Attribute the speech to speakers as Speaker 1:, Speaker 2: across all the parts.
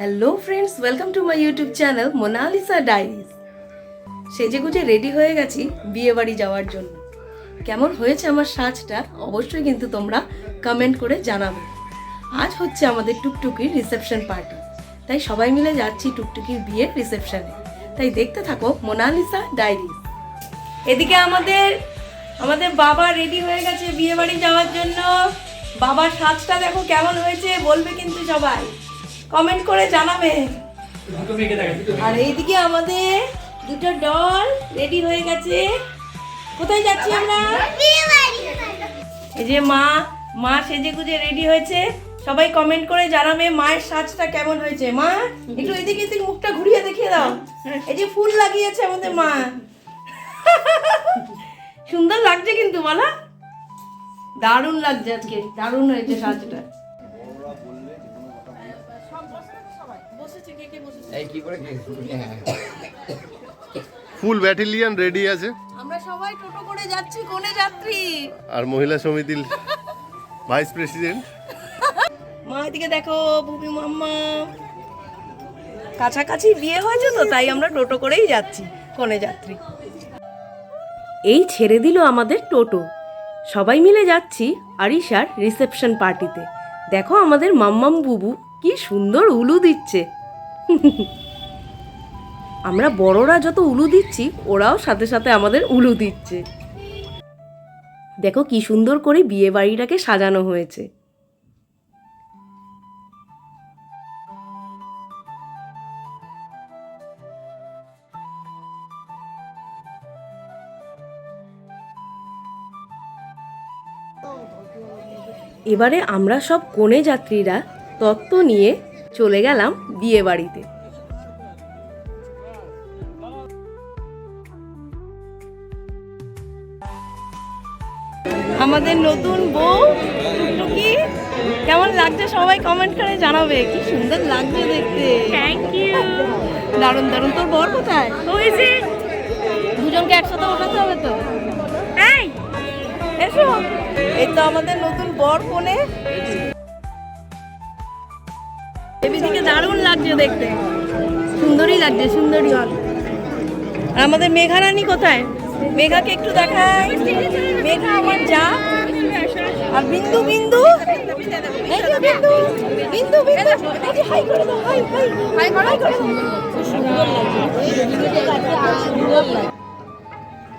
Speaker 1: Hello friends welcome to my YouTube channel Monalisa diaries সেজে গুজে ready হয়ে গেছি বিয়ে বাড়ি যাওয়ার জন্য। কেমন হয়েছে আমার সাজটা? অবশ্যই কিন্তু তোমরা কমেন্ট করে জানাবে। আজ হচ্ছে আমাদের টুকটুকির রিসেপশন পার্টি তাই সবাই মিলে যাচ্ছি টুকটুকির বিয়ের রিসেপশনে তাই দেখতে থাকো মোনালিসা ডাইরিজ এদিকে আমাদের আমাদের বাবা রেডি হয়ে গেছে বিয়ে বাড়ি যাওয়ার জন্য। বাবার সাজটা দেখো কেমন হয়েছে, বলবে কিন্তু সবাই। কমেন্ট করে জানাবে। আর এইদিকে আমাদের দুটো ডল রেডি হয়ে গেছে। কোথায় যাচ্ছি আমরা? এই যে মা মা সেজে গুজে রেডি হয়েছে। সবাই কমেন্ট করে জানাবে মায়ের সাজটা কেমন হয়েছে। মা একটু এদিকে এদিকে মুখটা ঘুরিয়ে দেখিয়ে দাও। এই যে ফুল লাগিয়েছে আমাদের মা। সুন্দর লাগছে কিন্তু বলা দারুণ লাগছে আজকে। দারুণ হয়েছে সাজটা।
Speaker 2: এই কি করে।
Speaker 3: ফুল ব্যাটালিয়ান রেডি আছে।
Speaker 1: আমরা সবাই টোটো করে যাচ্ছি কোনে যাত্রী?
Speaker 3: আর মহিলা সমিতির ভাইস প্রেসিডেন্ট
Speaker 1: মা এদিকে দেখো বুবি মাম্মা। কাছাকাছি বিয়ে হয়েছে তো তাই আমরা টোটো করেই যাচ্ছি কোনে যাত্রী। এই ছেড়ে দিল আমাদের টোটো। সবাই মিলে যাচ্ছি আরিশার রিসেপশন পার্টিতে দেখো আমাদের মাম্মাম বুবু কি সুন্দর উলু দিচ্ছে। আমরা বড়রা যত উলু দিচ্ছি, ওরাও সাথে সাথে আমাদের উলু দিচ্ছে। দেখো কি সুন্দর করে বিয়ে বাড়িটাকে সাজানো হয়েছে। এবারে আমরা সব কনে যাত্রীরা তত্ত্ব নিয়ে চলে গেলাম বিয়ে বাড়িতে। আমাদের নতুন বউ টুকটুকি কেমন লাগছে? সবাই কমেন্ট করে জানাবে। কি সুন্দর লাগছে দেখতে।
Speaker 4: থ্যাংক ইউ
Speaker 1: দারুণ দারুণ। তোর বর কোথায়?
Speaker 4: ওই যে।
Speaker 1: দুজনকে একসাথে ওঠাতে হবে তো?
Speaker 4: এই
Speaker 1: এসো। এই তো আমাদের নতুন বর কোনে এদিকে দারুণ লাগছে দেখতে। সুন্দরই লাগছে সুন্দরী হল। আমাদের মেঘা রানী কোথায়? মেঘাকে একটু দেখাই। মেঘা আমার যা। আর বিন্দু বিন্দু।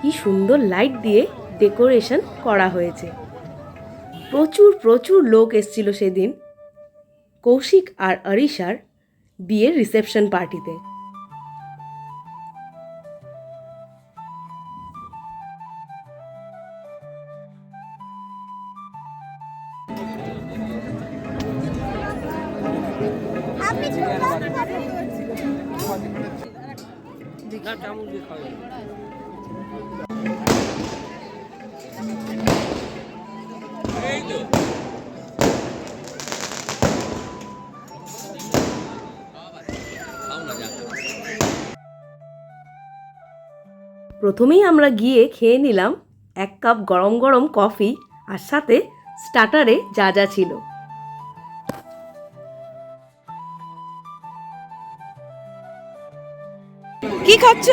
Speaker 1: কি সুন্দর লাইট দিয়ে ডেকোরেশন করা হয়েছে। প্রচুর প্রচুর লোক এসেছিল সেদিন। কৌশিক আর অরিশার বিয়ের রিসেপশন পার্টিতে। প্রথমেই আমরা গিয়ে খেয়ে নিলাম এক কাপ গরম গরম কফি আর সাথে স্টার্টারে যা যা ছিল। কি খাচ্ছ?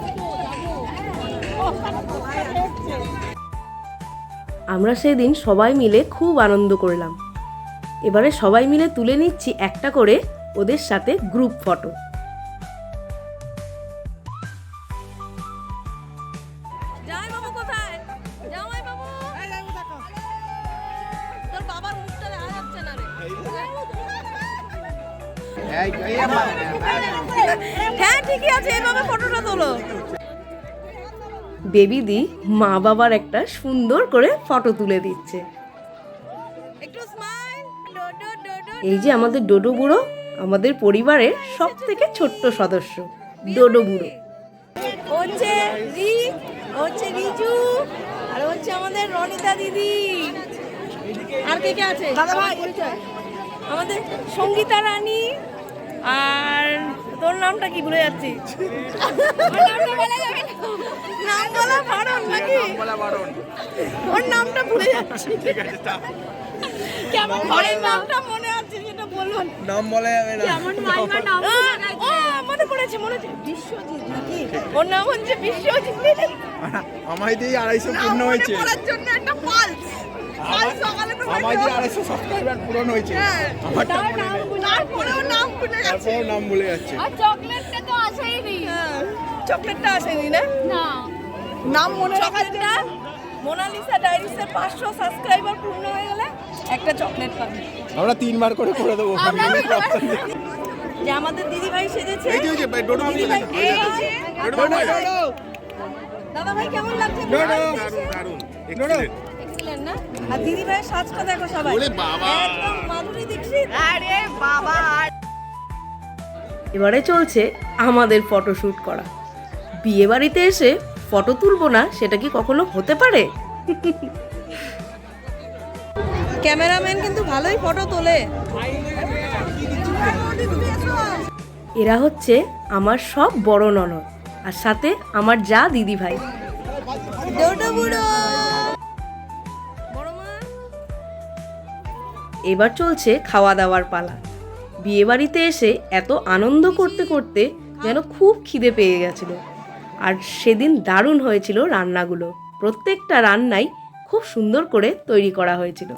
Speaker 1: আমরা সেদিন সবাই মিলে খুব আনন্দ করলাম এবারে সবাই মিলে তুলে নিচ্ছি একটা করে ওদের সাথে গ্রুপ ফটো
Speaker 2: এই এই আমার
Speaker 1: হ্যাঁ ঠিকই আছে এইভাবে ফটোটা তোলো বেবিদি মা বাবার একটা সুন্দর করে ফটো তুলে দিচ্ছে। এই যে আমাদের ডোডো বুড়ো আমাদের পরিবারের সব থেকে ছোট্ট সদস্য ডোডো বুড়ো। হচ্ছে রি হচ্ছে রিজু আর হচ্ছে আমাদের রনিতা দিদি। আর কে কে আছে? দাদা ভাই আমাদের সঙ্গীতা রানী আর তোর নামটা কি ভুলে যাচ্ছি? নাম বলা বারণ নাকি? ওর নামটা ভুলে যাচ্ছি। কেমন ঘরের নামটা মনে আছে সেটা বলবেন
Speaker 5: নাম বলা যাবে না।
Speaker 4: কেমন মাইমা নাম
Speaker 1: ও মনে পড়েছে মনে হচ্ছে বিশ্বজিৎ নাকি? ওর নাম হচ্ছে বিশ্বজিৎ।
Speaker 5: আমায় দিয়ে আড়াইশো
Speaker 1: নাম
Speaker 5: পূর্ণ হয়েছে।
Speaker 1: জন্য একটা পালস।
Speaker 5: দিয়ে আড়াইশো সাবস্ক্রাইবার পূরণ হয়েছে।
Speaker 1: হ্যাঁ।
Speaker 5: আমারটা মনে নেই।
Speaker 1: তারপরেও নাম ভুলে গেছে।
Speaker 5: তারপরেও নাম ভুলে যাচ্ছে।
Speaker 4: আর চকলেটটা তো আসেই নি।
Speaker 1: চকলেটটা আসেনি না?
Speaker 4: না।
Speaker 1: নাম মনে চকলেটটা মোনালিসা ডাইরিসের পাঁচশো সাবস্ক্রাইবার পূর্ণ হয়ে গেলে একটা চকলেট পাবে।
Speaker 5: আমরা তিনবার করে করে দেবো।
Speaker 1: যে আমাদের দিদি ভাই সেজেছে।
Speaker 3: এই যে, ডোডো মামি
Speaker 1: দিদিভাই।
Speaker 3: ডোডো
Speaker 1: দাদা ভাই। কেমন লাগছে?
Speaker 3: দারুণ দারুণ।
Speaker 1: না? আর দিদি ভাইয়ের সাজটা দেখো সবাই।
Speaker 3: ওরে বাবা।
Speaker 1: একদম মাধুরী দীক্ষিত। আরে বাবা এবারে চলছে আমাদের ফটোশুট করা। বিয়ে বাড়িতে এসে ফটো তুলবো না সেটা কি কখনো হতে পারে? ক্যামেরাম্যান কিন্তু ভালোই ফটো তোলে। এরা হচ্ছে আমার সব বড় ননদ আর সাথে আমার যা দিদি ভাই। এবার চলছে খাওয়া দাওয়ার পালা। বিয়ে বাড়িতে এসে এত আনন্দ করতে করতে যেন খুব খিদে পেয়ে গেছিল। আর সেদিন দারুণ হয়েছিল রান্নাগুলো। প্রত্যেকটা রান্নাই খুব সুন্দর করে তৈরি করা হয়েছিল।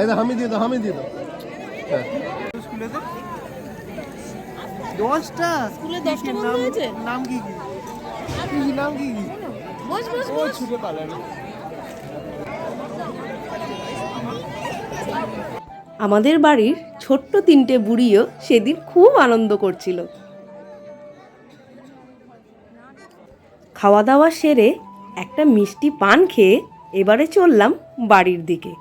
Speaker 3: এই দিয়ে দাও হামি দিয়ে দাও
Speaker 5: দশটা।
Speaker 1: স্কুলে দশটা
Speaker 5: নাম কি? কি কি নাম কি কি?
Speaker 1: বস বস
Speaker 5: ও ছুটে পালানো
Speaker 1: আমাদের বাড়ির ছোট্ট তিনটে বুড়িও সেদিন খুব আনন্দ করছিল। খাওয়া দাওয়া সেরে একটা মিষ্টি পান খেয়ে এবারে চললাম বাড়ির দিকে।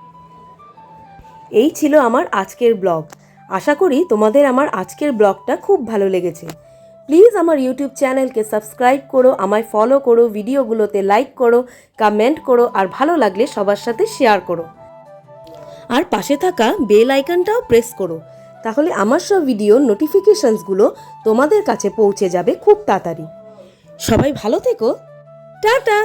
Speaker 1: এই ছিল আমার আজকের ব্লগ। আশা করি তোমাদের আমার আজকের ব্লগটা খুব ভালো লেগেছে। প্লিজ আমার ইউটিউব চ্যানেলকে সাবস্ক্রাইব করো, আমায় ফলো করো, ভিডিওগুলোতে লাইক করো কমেন্ট করো, আর ভালো লাগলে সবার সাথে শেয়ার করো। আর পাশে থাকা বেল আইকনটাও প্রেস করো, তাহলে আমার সব ভিডিওর নোটিফিকেশনসগুলো তোমাদের কাছে পৌঁছে যাবে খুব তাড়াতাড়ি। সবাই ভালো থেকো। টাটা!